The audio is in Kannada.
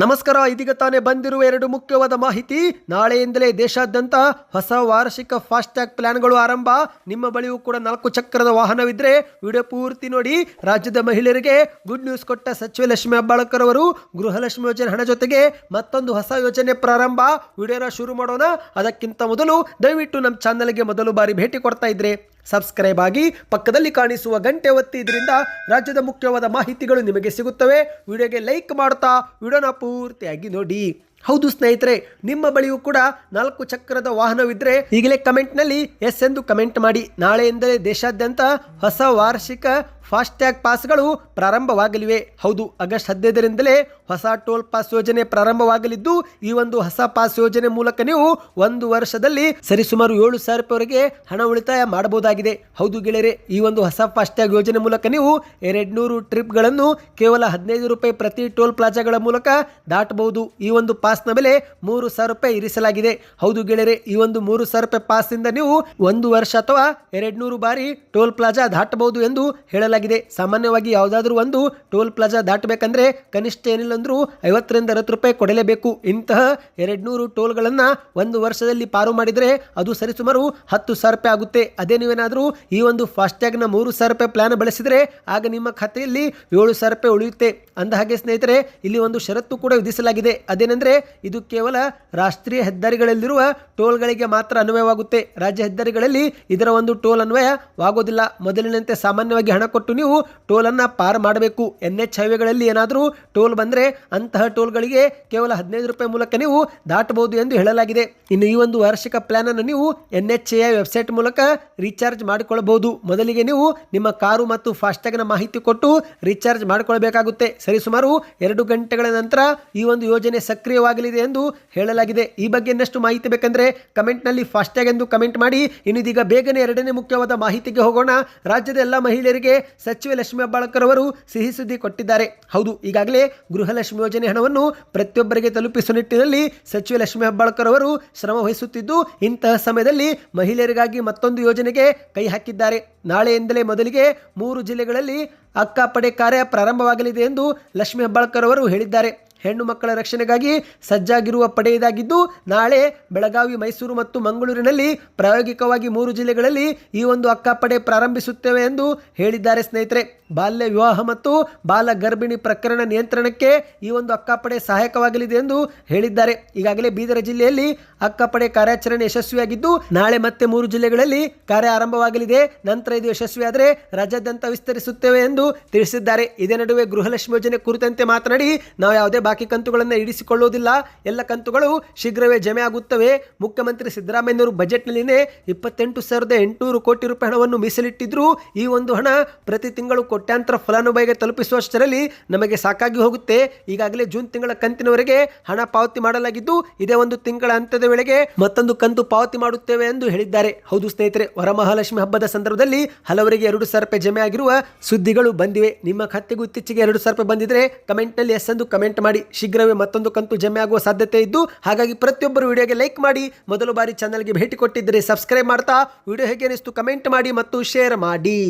ನಮಸ್ಕಾರ, ಇದೀಗ ತಾನೇ ಬಂದಿರುವ ಎರಡು ಮುಖ್ಯವಾದ ಮಾಹಿತಿ. ನಾಳೆಯಿಂದಲೇ ದೇಶಾದ್ಯಂತ ಹೊಸ ವಾರ್ಷಿಕ ಫಾಸ್ಟ್ಯಾಗ್ ಪ್ಲಾನ್ಗಳು ಆರಂಭ. ನಿಮ್ಮ ಬಳಿಯೂ ಕೂಡ ನಾಲ್ಕು ಚಕ್ರದ ವಾಹನವಿದ್ರೆ ವಿಡಿಯೋ ಪೂರ್ತಿ ನೋಡಿ. ರಾಜ್ಯದ ಮಹಿಳೆಯರಿಗೆ ಗುಡ್ ನ್ಯೂಸ್ ಕೊಟ್ಟ ಸಚಿವ ಲಕ್ಷ್ಮಿ ಅಬ್ಬಾಳಕರ್ ಅವರು, ಗೃಹಲಕ್ಷ್ಮಿ ಯೋಜನೆ ಹಣ ಜೊತೆಗೆ ಮತ್ತೊಂದು ಹೊಸ ಯೋಜನೆ ಪ್ರಾರಂಭ. ವಿಡಿಯೋನ ಶುರು ಮಾಡೋಣ. ಅದಕ್ಕಿಂತ ಮೊದಲು ದಯವಿಟ್ಟು ನಮ್ಮ ಚಾನಲ್ಗೆ ಮೊದಲು ಬಾರಿ ಭೇಟಿ ಕೊಡ್ತಾ ಇದ್ರೆ. ಸಬ್ಸ್ಕ್ರೈಬ್ ಆಗಿ ಪಕ್ಕದಲ್ಲಿ ಕಾಣಿಸುವ ಗಂಟೆ ಒತ್ತಿ ಇದರಿಂದ ರಾಜ್ಯದ ಮುಖ್ಯವಾದ ಮಾಹಿತಿಗಳು ನಿಮಗೆ ಸಿಗುತ್ತವೆ. ವಿಡಿಯೋಗೆ ಲೈಕ್ ಮಾಡ್ತಾ ವಿಡಿಯೋನ ಪೂರ್ತಿಯಾಗಿ ನೋಡಿ. ಹೌದು ಸ್ನೇಹಿತರೆ, ನಿಮ್ಮ ಬಳಿಯೂ ಕೂಡ ನಾಲ್ಕು ಚಕ್ರದ ವಾಹನವಿದ್ರೆ ಈಗಲೇ ಕಮೆಂಟ್ನಲ್ಲಿ ಎಸ್ ಎಂದು ಕಮೆಂಟ್ ಮಾಡಿ. ನಾಳೆಯಿಂದಲೇ ದೇಶಾದ್ಯಂತ ಹೊಸ ವಾರ್ಷಿಕ ಫಾಸ್ಟ್ಯಾಗ್ ಪಾಸ್ಗಳು ಪ್ರಾರಂಭವಾಗಲಿವೆ. ಹೌದು, ಆಗಸ್ಟ್ ಹದಿನೈದರಿಂದಲೇ ಹೊಸ ಟೋಲ್ ಪಾಸ್ ಯೋಜನೆ ಪ್ರಾರಂಭವಾಗಲಿದ್ದು, ಈ ಒಂದು ಹೊಸ ಪಾಸ್ ಯೋಜನೆ ಮೂಲಕ ನೀವು ಒಂದು ವರ್ಷದಲ್ಲಿ ಸರಿಸುಮಾರು ಏಳು ಸಾವಿರ ರೂಪಾಯಿವರೆಗೆ ಹಣ ಉಳಿತಾಯ ಮಾಡಬಹುದಾಗಿದೆ. ಹೌದು ಗೆಳೆಯರೆ, ಈ ಒಂದು ಹೊಸ ಫಾಸ್ಟ್ಯಾಗ್ ಯೋಜನೆ ಮೂಲಕ ನೀವು ಎರಡ್ನೂರು ಟ್ರಿಪ್ಗಳನ್ನು ಕೇವಲ ಹದಿನೈದು ರೂಪಾಯಿ ಪ್ರತಿ ಟೋಲ್ ಪ್ಲಾಜಾಗಳ ಮೂಲಕ ದಾಟಬಹುದು. ಈ ಒಂದು ಪಾಸ್ನ ಮೇಲೆ ಮೂರು ಸಾವಿರ ರೂಪಾಯಿ ಇರಿಸಲಾಗಿದೆ. ಹೌದು ಗೆಳೆಯರೆ, ಈ ಒಂದು ಮೂರು ಸಾವಿರ ರೂಪಾಯಿ ಪಾಸ್ನಿಂದ ನೀವು ಒಂದು ವರ್ಷ ಅಥವಾ ಎರಡ್ನೂರು ಬಾರಿ ಟೋಲ್ ಪ್ಲಾಜಾ ದಾಟಬಹುದು ಎಂದು ಹೇಳಲಾಗಿದೆ. ಸಾಮಾನ್ಯವಾಗಿ ಯಾವುದಾದ್ರೂ ಒಂದು ಟೋಲ್ ಪ್ಲಾಜಾ ದಾಟಬೇಕಂದ್ರೆ ಕನಿಷ್ಠ ಏನಿಲ್ಲ ಅಂದ್ರೂ ಐವತ್ತರಿಂದ ಅರವತ್ತು ರೂಪಾಯಿ ಕೊಡಲೇಬೇಕು. ಇಂತಹ ಎರಡ್ನೂರು ಟೋಲ್ಗಳನ್ನು ಒಂದು ವರ್ಷದಲ್ಲಿ ಪಾರು ಮಾಡಿದರೆ ಅದು ಸರಿಸುಮಾರು ಹತ್ತು ಸಾವಿರ ರೂಪಾಯಿ ಆಗುತ್ತೆ. ಅದೇ ನೀವೇನಾದರೂ ಈ ಒಂದು ಫಾಸ್ಟ್ಯಾಗ್ನ ಮೂರು ಸಾವಿರ ರೂಪಾಯಿ ಪ್ಲಾನ್ ಬಳಸಿದರೆ ಆಗ ನಿಮ್ಮ ಖಾತೆಯಲ್ಲಿ ಏಳು ಸಾವಿರ ರೂಪಾಯಿ ಉಳಿಯುತ್ತೆ. ಅಂದ ಹಾಗೆ ಸ್ನೇಹಿತರೆ, ಇಲ್ಲಿ ಒಂದು ಷರತ್ತು ಕೂಡ ವಿಧಿಸಲಾಗಿದೆ. ಅದೇನೆಂದರೆ ಇದು ಕೇವಲ ರಾಷ್ಟ್ರೀಯ ಹೆದ್ದಾರಿಗಳಲ್ಲಿರುವ ಟೋಲ್ಗಳಿಗೆ ಮಾತ್ರ ಅನ್ವಯವಾಗುತ್ತೆ. ರಾಜ್ಯ ಹೆದ್ದಾರಿಗಳಲ್ಲಿ ಇದರ ಒಂದು ಟೋಲ್ ಅನ್ವಯವಾಗೋದಿಲ್ಲ. ಮೊದಲಿನಂತೆ ಸಾಮಾನ್ಯವಾಗಿ ಹಣ ಕೊಟ್ಟು ನೀವು ಟೋಲನ್ನು ಪಾರ್ ಮಾಡಬೇಕು. ಎನ್ ಎಚ್ ಹೈವೇಗಳಲ್ಲಿ ಏನಾದರೂ ಟೋಲ್ ಬಂದರೆ ಅಂತಹ ಟೋಲ್ಗಳಿಗೆ ಕೇವಲ ಹದಿನೈದು ರೂಪಾಯಿ ಮೂಲಕ ನೀವು ದಾಟಬಹುದು ಎಂದು ಹೇಳಲಾಗಿದೆ. ಇನ್ನು ಈ ಒಂದು ವಾರ್ಷಿಕ ಪ್ಲಾನ್ ಅನ್ನು ನೀವು ಎನ್ ಎಚ್ ಎ ವೆಬ್ಸೈಟ್ ಮೂಲಕ ರೀಚಾರ್ಜ್ ಮಾಡಿಕೊಳ್ಳಬಹುದು. ಮೊದಲಿಗೆ ನೀವು ನಿಮ್ಮ ಕಾರು ಮತ್ತು ಫಾಸ್ಟ್ಯಾಗ್ನ ಮಾಹಿತಿ ಕೊಟ್ಟು ರೀಚಾರ್ಜ್ ಮಾಡಿಕೊಳ್ಳಬೇಕಾಗುತ್ತೆ. ಸರಿಸುಮಾರು ಎರಡು ಗಂಟೆಗಳ ನಂತರ ಈ ಒಂದು ಯೋಜನೆ ಸಕ್ರಿಯವಾಗಲಿದೆ ಎಂದು ಹೇಳಲಾಗಿದೆ. ಈ ಬಗ್ಗೆ ಇನ್ನಷ್ಟು ಮಾಹಿತಿ ಬೇಕೆಂದರೆ ಕಮೆಂಟ್ನಲ್ಲಿ ಫಾಸ್ಟ್ಯಾಗ್ ಎಂದು ಕಮೆಂಟ್ ಮಾಡಿ. ಇನ್ನಿದೀಗ ಬೇಗನೆ ಎರಡನೇ ಮುಖ್ಯವಾದ ಮಾಹಿತಿಗೆ ಹೋಗೋಣ. ರಾಜ್ಯದ ಎಲ್ಲ ಮಹಿಳೆಯರಿಗೆ ಸಚಿವೆ ಲಕ್ಷ್ಮೀ ಹೆಬ್ಬಾಳ್ಕರ್ ಅವರು ಸಿಹಿ ಸುದ್ದಿ ಕೊಟ್ಟಿದ್ದಾರೆ. ಹೌದು, ಈಗಾಗಲೇ ಗೃಹಲಕ್ಷ್ಮಿ ಯೋಜನೆ ಹಣವನ್ನು ಪ್ರತಿಯೊಬ್ಬರಿಗೆ ತಲುಪಿಸುವ ನಿಟ್ಟಿನಲ್ಲಿ ಸಚಿವೆ ಲಕ್ಷ್ಮೀ ಹೆಬ್ಬಾಳ್ಕರ್ ಅವರು ಶ್ರಮ ವಹಿಸುತ್ತಿದ್ದು, ಇಂತಹ ಸಮಯದಲ್ಲಿ ಮಹಿಳೆಯರಿಗಾಗಿ ಮತ್ತೊಂದು ಯೋಜನೆಗೆ ಕೈ ಹಾಕಿದ್ದಾರೆ. ನಾಳೆಯಿಂದಲೇ ಮೊದಲಿಗೆ ಮೂರು ಜಿಲ್ಲೆಗಳಲ್ಲಿ ಅಕ್ಕಪಡೆ ಕಾರ್ಯ ಪ್ರಾರಂಭವಾಗಲಿದೆ ಎಂದು ಲಕ್ಷ್ಮೀ ಹೆಬ್ಬಾಳ್ಕರ್ ಅವರು ಹೇಳಿದ್ದಾರೆ. ಹೆಣ್ಣು ಮಕ್ಕಳ ರಕ್ಷಣೆಗಾಗಿ ಸಜ್ಜಾಗಿರುವ ಪಡೆ ಇದಾಗಿದ್ದು, ನಾಳೆ ಬೆಳಗಾವಿ, ಮೈಸೂರು ಮತ್ತು ಮಂಗಳೂರಿನಲ್ಲಿ ಪ್ರಾಯೋಗಿಕವಾಗಿ ಮೂರು ಜಿಲ್ಲೆಗಳಲ್ಲಿ ಈ ಒಂದು ಅಕ್ಕಪಡೆ ಪ್ರಾರಂಭಿಸುತ್ತೇವೆ ಎಂದು ಹೇಳಿದ್ದಾರೆ ಸ್ನೇಹಿತರೆ. ಬಾಲ್ಯ ವಿವಾಹ ಮತ್ತು ಬಾಲ ಗರ್ಭಿಣಿ ಪ್ರಕರಣ ನಿಯಂತ್ರಣಕ್ಕೆ ಈ ಒಂದು ಅಕ್ಕಪಡೆ ಸಹಾಯಕವಾಗಲಿದೆ ಎಂದು ಹೇಳಿದ್ದಾರೆ. ಈಗಾಗಲೇ ಬೀದರ ಜಿಲ್ಲೆಯಲ್ಲಿ ಅಕ್ಕಪಡೆ ಕಾರ್ಯಾಚರಣೆ ಯಶಸ್ವಿಯಾಗಿದ್ದು, ನಾಳೆ ಮತ್ತೆ ಮೂರು ಜಿಲ್ಲೆಗಳಲ್ಲಿ ಕಾರ್ಯ ಆರಂಭವಾಗಲಿದೆ. ನಂತರ ಇದು ಯಶಸ್ವಿಯಾದರೆ ರಾಜ್ಯಾದ್ಯಂತ ವಿಸ್ತರಿಸುತ್ತೇವೆ ಎಂದು ತಿಳಿಸಿದ್ದಾರೆ. ಇದೇ ನಡುವೆ ಗೃಹಲಕ್ಷ್ಮಿ ಯೋಜನೆ ಕುರಿತಂತೆ ಮಾತನಾಡಿ, ನಾವು ಯಾವುದೇ ಬಾಕಿ ಕಂತುಗಳನ್ನು ಇಡಿಸಿಕೊಳ್ಳುವುದಿಲ್ಲ. ಎಲ್ಲ ಕಂತುಗಳು ಶೀಘ್ರವೇ ಜಮೆ ಆಗುತ್ತವೆ. ಮುಖ್ಯಮಂತ್ರಿ ಸಿದ್ದರಾಮಯ್ಯನವರು ಬಜೆಟ್ನಲ್ಲಿನೇ ಇಪ್ಪತ್ತೆಂಟು ಸಾವಿರದ ಎಂಟುನೂರು ಕೋಟಿ ರೂಪಾಯಿ ಹಣವನ್ನು ಮೀಸಲಿಟ್ಟಿದ್ರು. ಈ ಒಂದು ಹಣ ಪ್ರತಿ ತಿಂಗಳು ಕೋಟ್ಯಾಂತರ ಫಲಾನುಭವಿಗೆ ತಲುಪಿಸುವಷ್ಟರಲ್ಲಿ ನಮಗೆ ಸಾಕಾಗಿ ಹೋಗುತ್ತೆ. ಈಗಾಗಲೇ ಜೂನ್ ತಿಂಗಳ ಕಂತಿನವರೆಗೆ ಹಣ ಪಾವತಿ ಮಾಡಲಾಗಿದ್ದು, ಇದೇ ಒಂದು ತಿಂಗಳ ಅಂತ್ಯದ ವೇಳೆಗೆ ಮತ್ತೊಂದು ಕಂತು ಪಾವತಿ ಮಾಡುತ್ತೇವೆ ಎಂದು ಹೇಳಿದ್ದಾರೆ. ಹೌದು ಸ್ನೇಹಿತರೆ, ವರಮಹಾಲಕ್ಷ್ಮಿ ಹಬ್ಬದ ಸಂದರ್ಭದಲ್ಲಿ ಹಲವರಿಗೆ ಎರಡು ಸಾವಿರ ರೂಪಾಯಿ ಜಮೆ ಆಗಿರುವ ಸುದ್ದಿಗಳು ಬಂದಿವೆ. ನಿಮ್ಮ ಖಾತೆಗೂ ಇತ್ತೀಚೆಗೆ ಎರಡು ಸಾವಿರ ರೂಪಾಯಿ ಬಂದಿದ್ರೆ ಕಮೆಂಟ್ನಲ್ಲಿ ಎಸ್ ಎಂದು ಕಮೆಂಟ್ ಶೀಘ್ರವೇ ಮತ್ತೊಂದು ಕಂತು ಜಮೆ ಆಗುವ ಸಾಧ್ಯತೆ ಇದ್ದು, ಹಾಗಾಗಿ ಪ್ರತಿಯೊಬ್ಬರು ವಿಡಿಯೋಗೆ ಲೈಕ್ ಮಾಡಿ, ಮೊದಲು ಬಾರಿ ಚಾನಲ್ಗೆ ಭೇಟಿ ಕೊಟ್ಟಿದ್ದರೆ ಸಬ್ಸ್ಕ್ರೈಬ್ ಮಾಡ್ತಾ, ವಿಡಿಯೋ ಹೇಗೆ ಅನಿಸ್ತು ಕಮೆಂಟ್ ಮಾಡಿ ಮತ್ತು ಶೇರ್ ಮಾಡಿ.